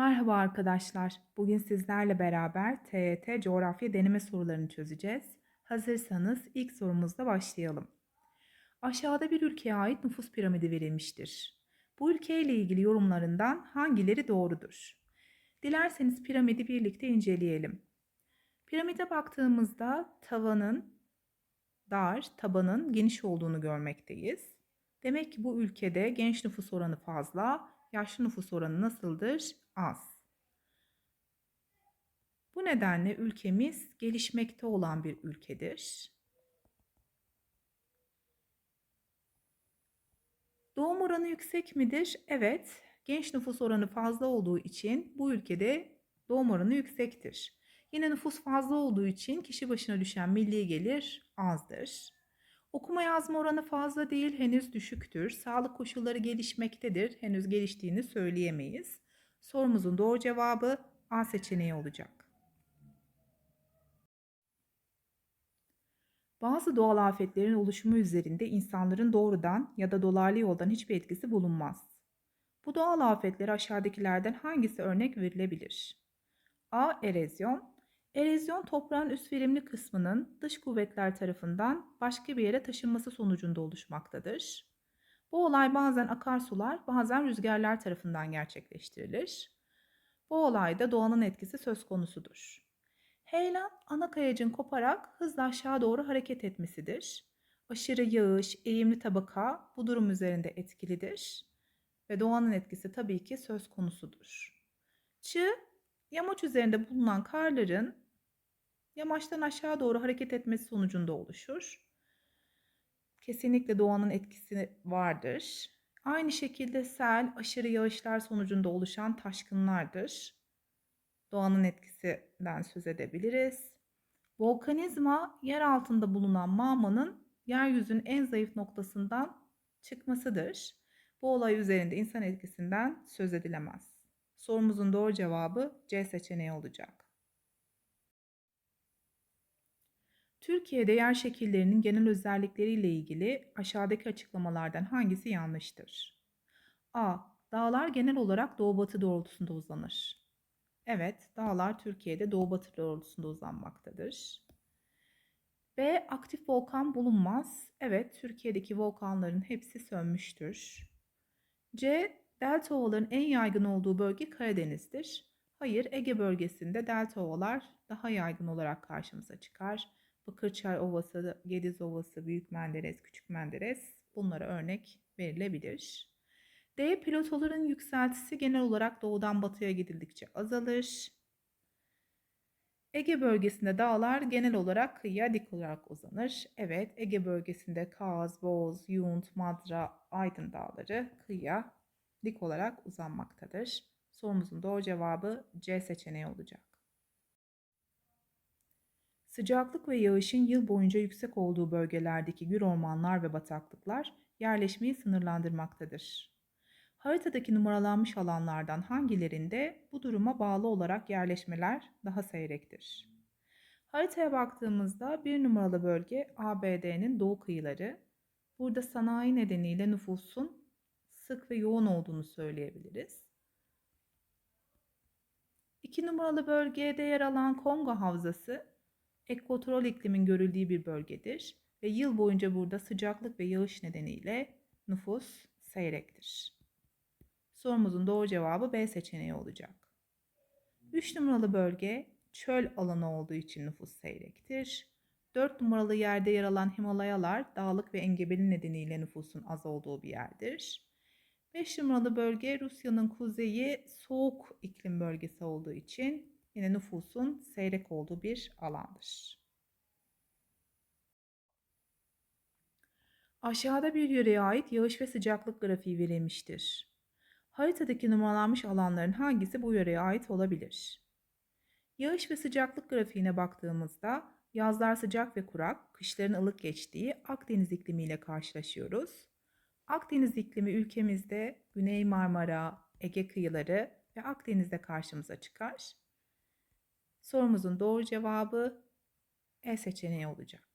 Merhaba arkadaşlar. Bugün sizlerle beraber TYT coğrafya deneme sorularını çözeceğiz. Hazırsanız ilk sorumuzla başlayalım. Aşağıda bir ülkeye ait nüfus piramidi verilmiştir. Bu ülkeyle ilgili yorumlarından hangileri doğrudur? Dilerseniz piramidi birlikte inceleyelim. Piramide baktığımızda tavanın dar, tabanın geniş olduğunu görmekteyiz. Demek ki bu ülkede genç nüfus oranı fazla, yaşlı nüfus oranı nasıldır? Az. Bu nedenle ülkemiz gelişmekte olan bir ülkedir. Doğum oranı yüksek midir? Evet. Genç nüfus oranı fazla olduğu için bu ülkede doğum oranı yüksektir. Yine nüfus fazla olduğu için kişi başına düşen milli gelir azdır. Okuma yazma oranı fazla değil, henüz düşüktür. Sağlık koşulları gelişmektedir, henüz geliştiğini söyleyemeyiz. Sorumuzun doğru cevabı A seçeneği olacak. Bazı doğal afetlerin oluşumu üzerinde insanların doğrudan ya da dolaylı yoldan hiçbir etkisi bulunmaz. Bu doğal afetlere aşağıdakilerden hangisi örnek verilebilir? A. Erozyon Erozyon toprağın üst verimli kısmının dış kuvvetler tarafından başka bir yere taşınması sonucunda oluşmaktadır. Bu olay bazen akarsular, bazen rüzgarlar tarafından gerçekleştirilir. Bu olayda doğanın etkisi söz konusudur. Heyelan, ana kayacın koparak hızla aşağı doğru hareket etmesidir. Aşırı yağış, eğimli tabaka bu durum üzerinde etkilidir. Ve doğanın etkisi tabii ki söz konusudur. Çığ, yamaç üzerinde bulunan karların yamaçtan aşağı doğru hareket etmesi sonucunda oluşur. Kesinlikle doğanın etkisi vardır. Aynı şekilde sel, aşırı yağışlar sonucunda oluşan taşkınlardır. Doğanın etkisinden söz edebiliriz. Volkanizma, yer altında bulunan mağmanın yeryüzünün en zayıf noktasından çıkmasıdır. Bu olay üzerinde insan etkisinden söz edilemez. Sorumuzun doğru cevabı C seçeneği olacak. Türkiye'de yer şekillerinin genel özellikleriyle ilgili aşağıdaki açıklamalardan hangisi yanlıştır? A. Dağlar genel olarak doğu-batı doğrultusunda uzanır. Evet, dağlar Türkiye'de doğu-batı doğrultusunda uzanmaktadır. B. Aktif volkan bulunmaz. Evet, Türkiye'deki volkanların hepsi sönmüştür. C. Delta ovaların en yaygın olduğu bölge Karadeniz'dir. Hayır, Ege bölgesinde delta ovalar daha yaygın olarak karşımıza çıkar. Bakırçay Ovası, Gediz Ovası, Büyük Menderes, Küçük Menderes bunlara örnek verilebilir. D platoların yükseltisi genel olarak doğudan batıya gidildikçe azalır. Ege bölgesinde dağlar genel olarak kıyıya dik olarak uzanır. Evet, Ege bölgesinde Kaz, Boz, Yunt, Madra, Aydın dağları kıyıya dik olarak uzanmaktadır. Sorumuzun doğru cevabı C seçeneği olacak. Sıcaklık ve yağışın yıl boyunca yüksek olduğu bölgelerdeki gür ormanlar ve bataklıklar yerleşmeyi sınırlandırmaktadır. Haritadaki numaralanmış alanlardan hangilerinde bu duruma bağlı olarak yerleşmeler daha seyrektir? Haritaya baktığımızda bir numaralı bölge ABD'nin doğu kıyıları. Burada sanayi nedeniyle nüfusun sık ve yoğun olduğunu söyleyebiliriz. İki numaralı bölgede yer alan Kongo Havzası ekvatoral iklimin görüldüğü bir bölgedir ve yıl boyunca burada sıcaklık ve yağış nedeniyle nüfus seyrektir. Sorumuzun doğru cevabı B seçeneği olacak. 3 numaralı bölge çöl alanı olduğu için nüfus seyrektir. 4 numaralı yerde yer alan Himalayalar dağlık ve engebeli nedeniyle nüfusun az olduğu bir yerdir. 5 numaralı bölge Rusya'nın kuzeyi soğuk iklim bölgesi olduğu için yine nüfusun seyrek olduğu bir alandır. Aşağıda bir yöreye ait yağış ve sıcaklık grafiği verilmiştir. Haritadaki numaralanmış alanların hangisi bu yöreye ait olabilir? Yağış ve sıcaklık grafiğine baktığımızda yazlar sıcak ve kurak, kışların ılık geçtiği Akdeniz iklimiyle karşılaşıyoruz. Akdeniz iklimi ülkemizde Güney Marmara, Ege kıyıları ve Akdeniz'de karşımıza çıkar. Sorumuzun doğru cevabı E seçeneği olacak.